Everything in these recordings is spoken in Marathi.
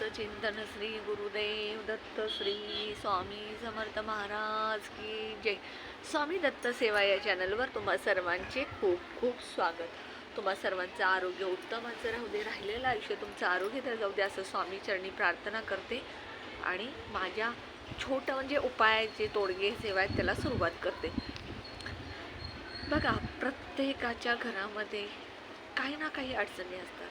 दत्त चिंतन श्री गुरुदेव दत्त श्री स्वामी समर्थ महाराज की जय. स्वामी दत्त सेवा या चॅनलवर तुम्हा सर्वांचे खूप खूप स्वागत. तुम्हा सर्वांचं आरोग्य उत्तमाचं राहू दे राहिलेलं आयुष्य तुमचं आरोग्य तर जाऊ दे असं स्वामी चरणी प्रार्थना करते. आणि माझ्या छोटं म्हणजे उपायाचे तोडगे सेवा आहेत त्याला सुरुवात करते. बघा प्रत्येकाच्या घरामध्ये काही ना काही अडचणी असतात.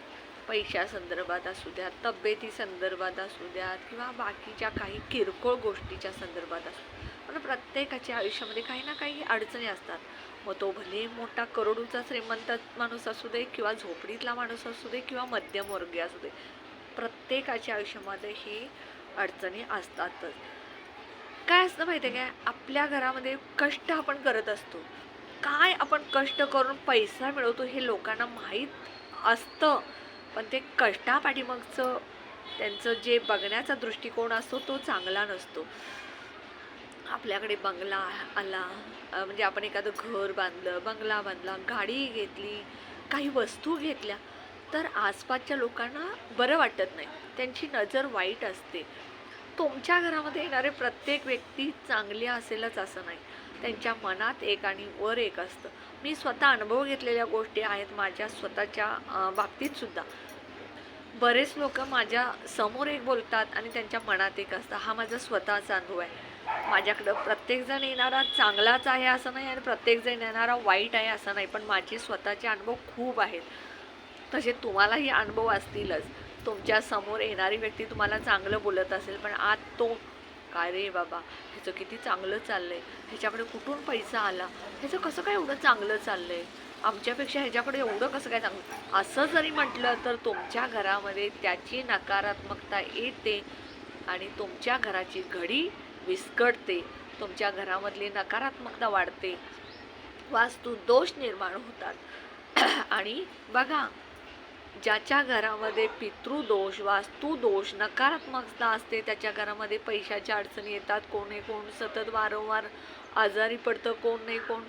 पैशा संदर्भात असू द्या तब्येती संदर्भात असू द्यात किंवा बाकीच्या काही किरकोळ गोष्टीच्या संदर्भात असू पण प्रत्येकाच्या आयुष्यामध्ये काही ना काही अडचणी असतात. मग तो भले मोठा करोडूचा श्रीमंत माणूस असू दे किंवा झोपडीतला माणूस असू दे किंवा मध्यमवर्गीय असू दे प्रत्येकाच्या आयुष्यामध्ये ही अडचणी असतातच. काय असतं माहिती आहे काय? आपल्या घरामध्ये कष्ट आपण करत असतो. काय आपण कष्ट करून पैसा मिळवतो हे लोकांना माहीत असतं. पण ते कष्टापाठीमागचं त्यांचं जे बघण्याचा दृष्टिकोन असतो तो चांगला नसतो. आपल्याकडे बंगला आला म्हणजे आपण एखादं घर बांधलं बंगला बांधला गाडी घेतली काही वस्तू घेतल्या तर आसपासच्या लोकांना बरं वाटत नाही. त्यांची नजर वाईट असते. तुमच्या घरामध्ये येणारे प्रत्येक व्यक्ती चांगली असेलच असं नाही. त्यांच्या मनात एक आणि वर एक असतं. मी स्वतः अनुभव घेतलेल्या गोष्टी आहेत माझ्या स्वतःच्या बाबतीतसुद्धा बरेच लोक माझ्यासमोर एक बोलतात आणि त्यांच्या मनात एक असतं. हा माझा स्वतःचा अनुभव आहे. माझ्याकडं प्रत्येकजण येणारा चांगलाच आहे असं नाही आणि प्रत्येकजण येणारा वाईट आहे असं नाही पण माझे स्वतःचे अनुभव खूप आहेत. तसे तुम्हालाही अनुभव असतीलच. तुमच्यासमोर येणारी व्यक्ती तुम्हाला चांगलं बोलत असेल पण आत तो काय रे बाबा ह्याचं किती चांगलं चाललं आहे ह्याच्याकडे कुठून पैसा आला? ह्याचं कसं काय एवढं चांगलं चाललं आहे आमच्यापेक्षा ह्याच्याकडे एवढं कसं काय चांगलं? असं जरी म्हटलं तर तुमच्या घरामध्ये त्याची नकारात्मकता येते आणि तुमच्या घराची घडी विस्कटते तुमच्या घरामधली नकारात्मकता वाढते. वास्तू दोष निर्माण होतात. आणि बघा ज्याच्या घरामध्ये पितृदोष वास्तुदोष नकारात्मकता असते त्याच्या घरामध्ये पैशाच्या अडचणी येतात. कोण नाही कोण सतत वारंवार आजारी पडतं कोण नाही कोण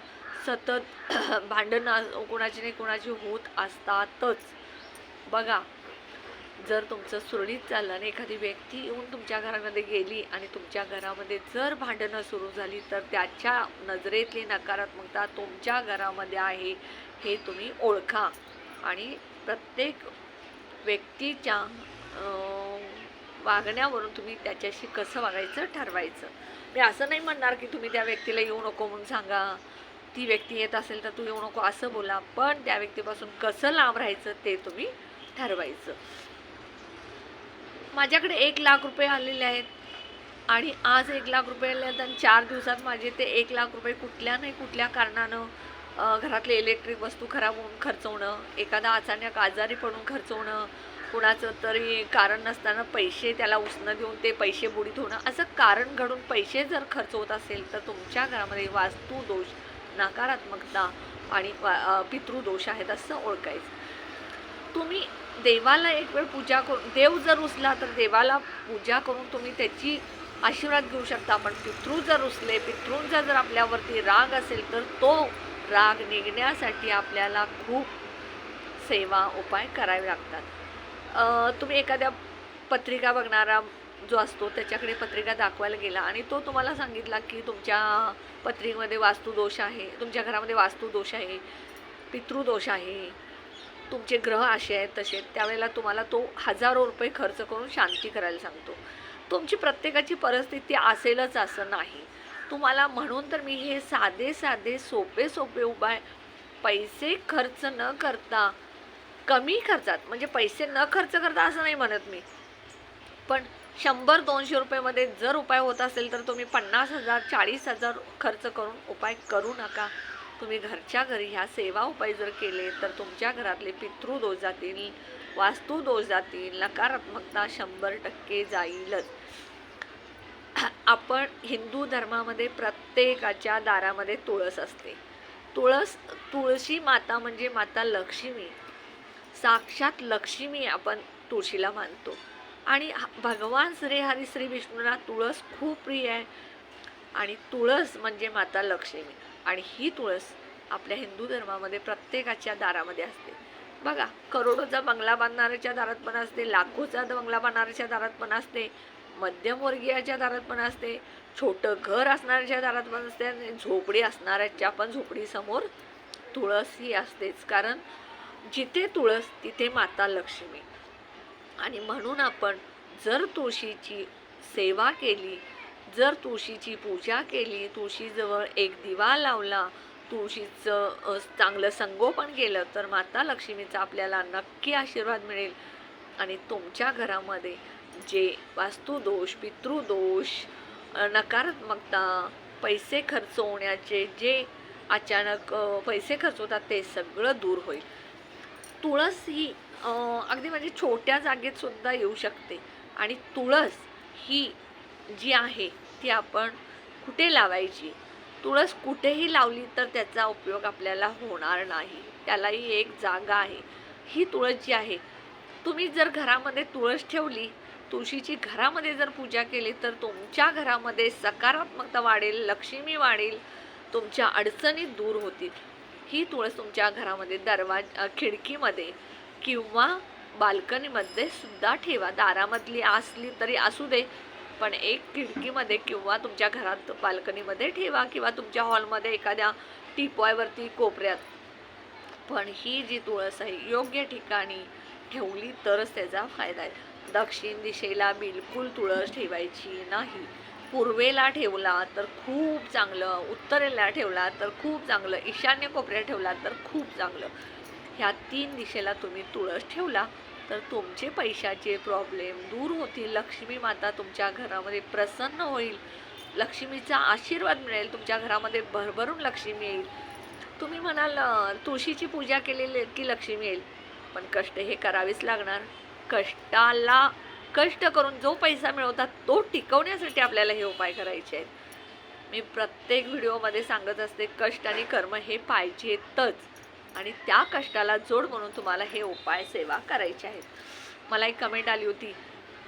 सतत भांडणं कोणाची नाही कोणाची होत असतातच. बघा जर तुमचं सुरळीत चाललं आणि एखादी व्यक्ती येऊन तुमच्या घरामध्ये गेली आणि तुमच्या घरामध्ये जर भांडणं सुरू झाली तर त्याच्या नजरेतली नकारात्मकता तुमच्या घरामध्ये आहे हे तुम्ही ओळखा. आणि प्रत्येक व्यक्तीच्या वागण्यावरून तुम्ही त्याच्याशी कसं वागायचं ठरवायचं. मी असं नाही म्हणणार की तुम्ही त्या व्यक्तीला येऊ नको म्हणून सांगा ती व्यक्ती येत असेल तर तू येऊ नको असं बोला पण त्या व्यक्तीपासून कसं लांब राहायचं ते तुम्ही ठरवायचं. माझ्याकडे एक लाख रुपये आलेले आहेत आणि आज एक लाख रुपये आले आहेत आणि चार दिवसात माझे ते एक लाख रुपये कुठल्या नाही कुठल्या कारणानं घरातले इलेक्ट्रिक वस्तू खराब होऊन खर्चवणं एखादा अचानक आजारी पडून खर्चवणं कुणाचं तरी कारण नसताना पैसे त्याला उसणं देऊन ते पैसे बुडीत होणं असं कारण घडून पैसे जर खर्च होत असेल तर तुमच्या घरामध्ये वास्तू दोष नकारात्मकता आणि वा- पितृदोष आहेत असं ओळखायचं. तुम्ही देवाला एक वेळ पूजा करून देव जर उचला तर देवाला पूजा करून तुम्ही त्याची आशीर्वाद घेऊ शकता पण पितृ जर उचले पितृंचा जर आपल्यावरती राग असेल तर तो राग निघण्यासाठी आपल्याला खूप सेवा उपाय करावे लागतात. तुम्ही एखाद्या पत्रिका बघणारा जो असतो त्याच्याकडे पत्रिका दाखवायला गेला आणि तो तुम्हाला सांगितला की तुमच्या पत्रिकेमध्ये वास्तुदोष आहे तुमच्या घरामध्ये वास्तुदोष आहे पितृदोष आहे तुमचे ग्रह असे आहेत तसे त्यावेळेला तुम्हाला तो हजारो रुपये खर्च करून शांती करायला सांगतो. तुमची प्रत्येकाची परिस्थिती असेलच असं नाही. तुम्हाला म्हणून तर मी हे साधे साधे सोपे सोपे उपाय पैसे खर्च न करता कमी खर्चात म्हणजे पैसे न खर्च करता असं नाही म्हणत मी. पण शंभर दोनशे रुपयेमध्ये जर उपाय होत असेल तर तुम्ही पन्नास हजार चाळीस हजार खर्च करून उपाय करू नका. तुम्ही घरच्या घरी ह्या सेवा उपाय जर केले तर तुमच्या घरातले पितृदोष जातील वास्तुदोष जातील नकारात्मकता शंभर टक्के जाईलच. आपण हिंदू धर्मामध्ये प्रत्येकाच्या दारामध्ये तुळस असते. तुळस तुळशी माता म्हणजे माता लक्ष्मी. साक्षात लक्ष्मी आपण तुळशीला मानतो. आणि भगवान श्री हरी श्री विष्णूंना तुळस खूप प्रिय आहे. आणि तुळस म्हणजे माता लक्ष्मी. आणि ही तुळस आपल्या हिंदू धर्मामध्ये प्रत्येकाच्या दारामध्ये असते. बघा करोडोचा बंगला बांधणाऱ्याच्या दारात पण असते लाखोचा बंगला बांधणाऱ्याच्या दारात पण असते. मध्यमवर्गीयाच्या दारात पण असते छोटं घर असणाऱ्याच्या दारात पण असते आणि झोपडी असणाऱ्याच्या पण झोपडीसमोर तुळस ही असतेच. कारण जिथे तुळस तिथे माता लक्ष्मी. आणि म्हणून आपण जर तुळशीची सेवा केली जर तुळशीची पूजा केली तुळशीजवळ एक दिवा लावला तुळशीचं चांगलं संगोपन केलं तर माता लक्ष्मीचा आपल्याला नक्की आशीर्वाद मिळेल. आणि तुमच्या घरामध्ये जे वास्तुदोष पितृदोष नकारात्मकता पैसे खर्च होण्याचे जे अचानक पैसे खर्च होतात ते सगळं दूर होईल. तुळस ही अगदी म्हणजे छोट्या जागेत सुद्धा येऊ शकते. आणि तुळस ही जी आहे ती आपण कुठे लावायची? तुळस कुठेही लावली तर त्याचा उपयोग आपल्याला होणार नाही. त्यालाही एक जागा आहे. ही तुळस जी आहे तुम्ही जर घरामध्ये तुळस ठेवली तुळशीची घरामध्ये जर पूजा केली तर तुमच्या घरामध्ये सकारात्मकता वाढेल लक्ष्मी वाढेल तुमच्या अडचणी दूर होतील. ही तुळस तुमच्या घरामध्ये दरवाज खिडकीमध्ये किंवा बाल्कनीमध्ये सुद्धा ठेवा. दारामधली असली तरी असू दे पण एक खिडकीमध्ये किंवा तुमच्या घरात बाल्कनीमध्ये ठेवा किंवा तुमच्या हॉलमध्ये एखाद्या टिपॉयवरती कोपऱ्यात. पण ही जी तुळस आहे योग्य ठिकाणी ठेवली तरच त्याचा फायदा आहे. दक्षिण दिशेला बिलकुल तुळस ठेवायची नाही. पूर्वेला ठेवला तर खूप चांगलं उत्तरेला ठेवला तर खूप चांगलं ईशान्य कोपऱ्यात ठेवला तर खूप चांगलं. ह्या तीन दिशेला तुम्ही तुळस ठेवला तर तुमचे पैशाचे प्रॉब्लेम दूर होतील. लक्ष्मी माता तुमच्या घरामध्ये प्रसन्न होईल. लक्ष्मीचा आशीर्वाद मिळेल. तुमच्या घरामध्ये भरभरून लक्ष्मी येईल. तुम्ही म्हणाल तुळशीची पूजा केलेली की लक्ष्मी येईल? पण कष्ट हे करावेच लागणार. कष्टाला कष्ट करून जो पैसा मिळवतात तो टिकवण्यासाठी आपल्याला हे उपाय करायचे आहेत. मी प्रत्येक व्हिडिओमध्ये सांगत असते कष्ट आणि कर्म हे पाहिजेतच. आणि त्या कष्टाला जोड म्हणून तुम्हाला हे उपाय सेवा करायचे आहेत. मला एक कमेंट आली होती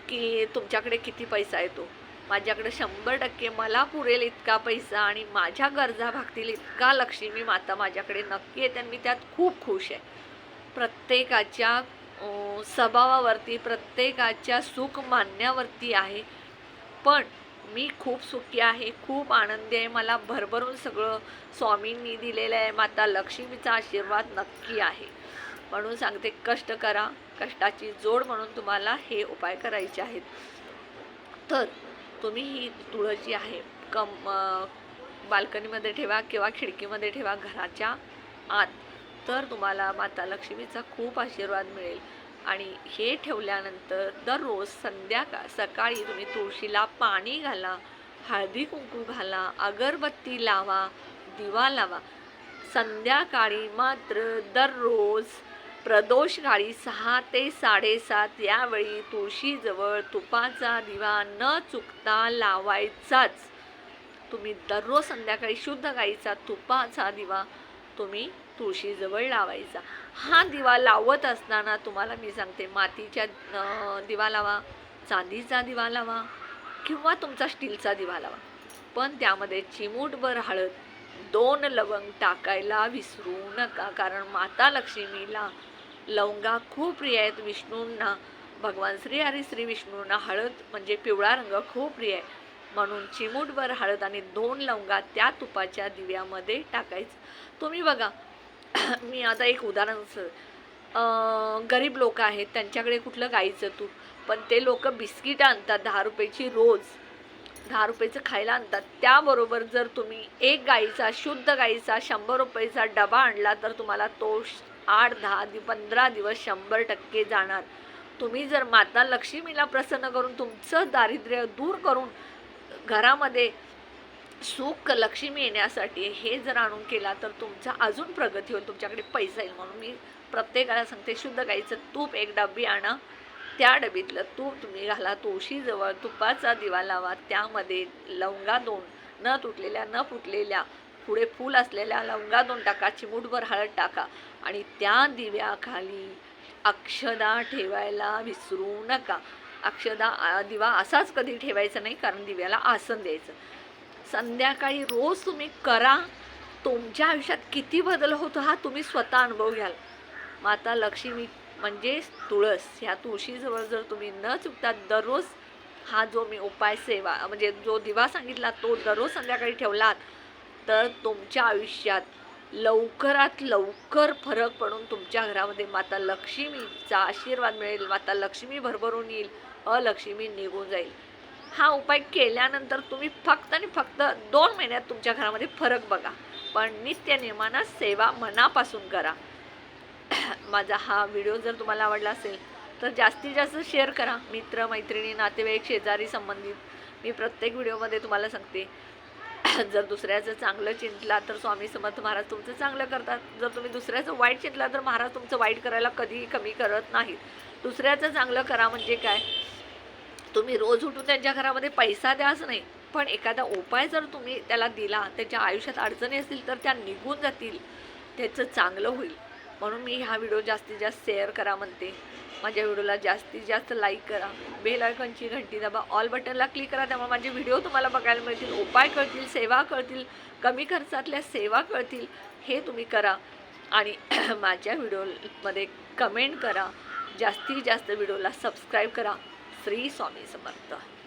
की तुमच्याकडे किती पैसा येतो माझ्याकडे शंभर टक्के मला पुरेल इतका पैसा आणि माझ्या गरजा भागतील इतका लक्ष्मी माता माझ्याकडे नक्की येते आणि मी त्यात खूप खुश आहे. प्रत्येकाच्या स्वभावावरती प्रत्येकाच्या सुख मानण्यावरती आहे. पण मी खूप सुखी आहे खूप आनंदी आहे. मला भरभरून सगळं स्वामींनी दिलेलं आहे. माता लक्ष्मीचा आशीर्वाद नक्की आहे. म्हणून सांगते कष्ट करा. कष्टाची जोड म्हणून तुम्हाला हे उपाय करायचे आहेत. तर तुम्ही ही तुळस जी आहे. कम बाल्कनीमध्ये ठेवा किंवा खिडकीमध्ये ठेवा. घराच्या आत. तर तुम्हाला माता लक्ष्मीचा खूप आशीर्वाद मिळेल. आणि हे ठेवल्यानंतर दररोज संध्याकाळ सकाळी तुम्ही तुळशीला पाणी घाला हळदी कुंकू घाला अगरबत्ती लावा दिवा लावा. संध्याकाळी मात्र दररोज प्रदोषकाळी सहा ते साडेसात यावेळी तुळशीजवळ तुपाचा दिवा न चुकता लावायचाच. तुम्ही दररोज संध्याकाळी शुद्ध गाईचा तुपाचा दिवा तुम्ही तुळशीजवळ लावायचा. हा दिवा लावत असताना तुम्हाला मी सांगते मातीच्या दिवा लावा चांदीचा दिवा लावा किंवा तुमचा स्टीलचा दिवा लावा. पण त्यामध्ये चिमूटभर हळद दोन लवंग टाकायला विसरू नका. कारण माता लक्ष्मीला लवंगा खूप प्रिय आहेत. विष्णूंना भगवान श्री हरी श्री विष्णूंना हळद म्हणजे पिवळा रंग खूप प्रिय आहे. म्हणून चिमूटभर हळद आणि दोन लवंगा त्या तुपाच्या दिव्यामध्ये टाकायचं. तुम्ही बघा मी आता एक उदाहरण स- गरीब लोक आहेत त्यांच्याकडे कुठलं गाईचं तूप पण ते लोक बिस्किटं आणतात दहा रुपयाची रोज. दहा रुपयाचं खायला आणतात. त्याबरोबर जर तुम्ही एक गाईचा शुद्ध गाईचा शंभर रुपयाचा डबा आणला तर तुम्हाला तो आठ दहा दि पंधरा दिवस शंभर टक्के जाणार. तुम्ही जर माता लक्ष्मीला प्रसन्न करून तुमचं दारिद्र्य दूर करून घरामध्ये सुख लक्ष्मी येण्यासाठी हे जर आणून केला तर तुमचा अजून प्रगती होईल तुमच्याकडे पैसा येईल. म्हणून मी प्रत्येकाला सांगते शुद्ध गाईचं तूप एक डबी आणा. त्या डबीतलं तूप तुम्ही घाला तुळशीजवळ तुपाचा दिवा लावा त्यामध्ये लवंगा दोन न तुटलेल्या न फुटलेल्या पुढे फूल असलेल्या लवंगा दोन टाका चिमूटभर हळद टाका आणि त्या दिव्याखाली अक्षदा ठेवायला विसरू नका. अक्षदा दिवा असाच कधी ठेवायचा नाही कारण दिव्याला आसन द्यायचं. संध्याकाळी रोज तुम्ही करा. तुमच्या आयुष्यात किती बदल होतो हा तुम्ही स्वतः अनुभव घ्याल. माता लक्ष्मी म्हणजेच तुळस. ह्या तुळशीजवळ जर तुम्ही न चुकता दररोज हा जो मी उपाय सेवा म्हणजे जो दिवा सांगितला तो दररोज संध्याकाळी ठेवलात तर तुमच्या आयुष्यात लवकरात लवकर फरक पडून तुमच्या घरामध्ये माता लक्ष्मीचा आशीर्वाद मिळेल माता लक्ष्मी भरभरून येईल अलक्ष्मी निघून जाईल. हा उपाय केल्यानंतर तुम्ही फक्त आणि फक्त दोन महिन्यात तुमच्या घरामध्ये फरक बघा. पण नित्य नियमानं सेवा मनापासून करा. माझा हा व्हिडिओ जर तुम्हाला आवडला असेल तर जास्तीत जास्त शेअर करा. मित्र मैत्रिणी नातेवाईक शेजारी संबंधित. मी प्रत्येक व्हिडिओमध्ये तुम्हाला सांगते. जर दुसऱ्याचं चांगलं चिंतला तर स्वामी समर्थ महाराज तुमचं चांगलं करतात. जर तुम्ही दुसऱ्याचं वाईट चिंतला तर महाराज तुमचं वाईट करायला कधीही कमी करत नाहीत. दुसऱ्याचं चांगलं करा म्हणजे काय? तुम्ही रोज उठून त्यांच्या घरामध्ये पैसा द्या असं नाही. पण एखादा उपाय जर तुम्ही त्याला दिला त्याच्या आयुष्यात अडचणी असतील तर त्या निघून जातील. त्याचं चांगलं होईल. म्हणून मी हा व्हिडिओ जास्तीत जास्त शेअर करा म्हणते. माझ्या व्हिडिओला जास्तीत जास्त लाईक करा. बेल आयकॉनची घंटी दाबा. ऑल बटनला क्लिक करा. त्यामुळे माझे व्हिडिओ तुम्हाला बघायला मिळतील. उपाय कळतील सेवा कळतील कमी खर्चातल्या सेवा कळतील. हे तुम्ही करा. आणि माझ्या व्हिडिओमध्ये कमेंट करा. जास्तीत जास्त व्हिडिओला सबस्क्राईब करा. श्री स्वामी समर्थ.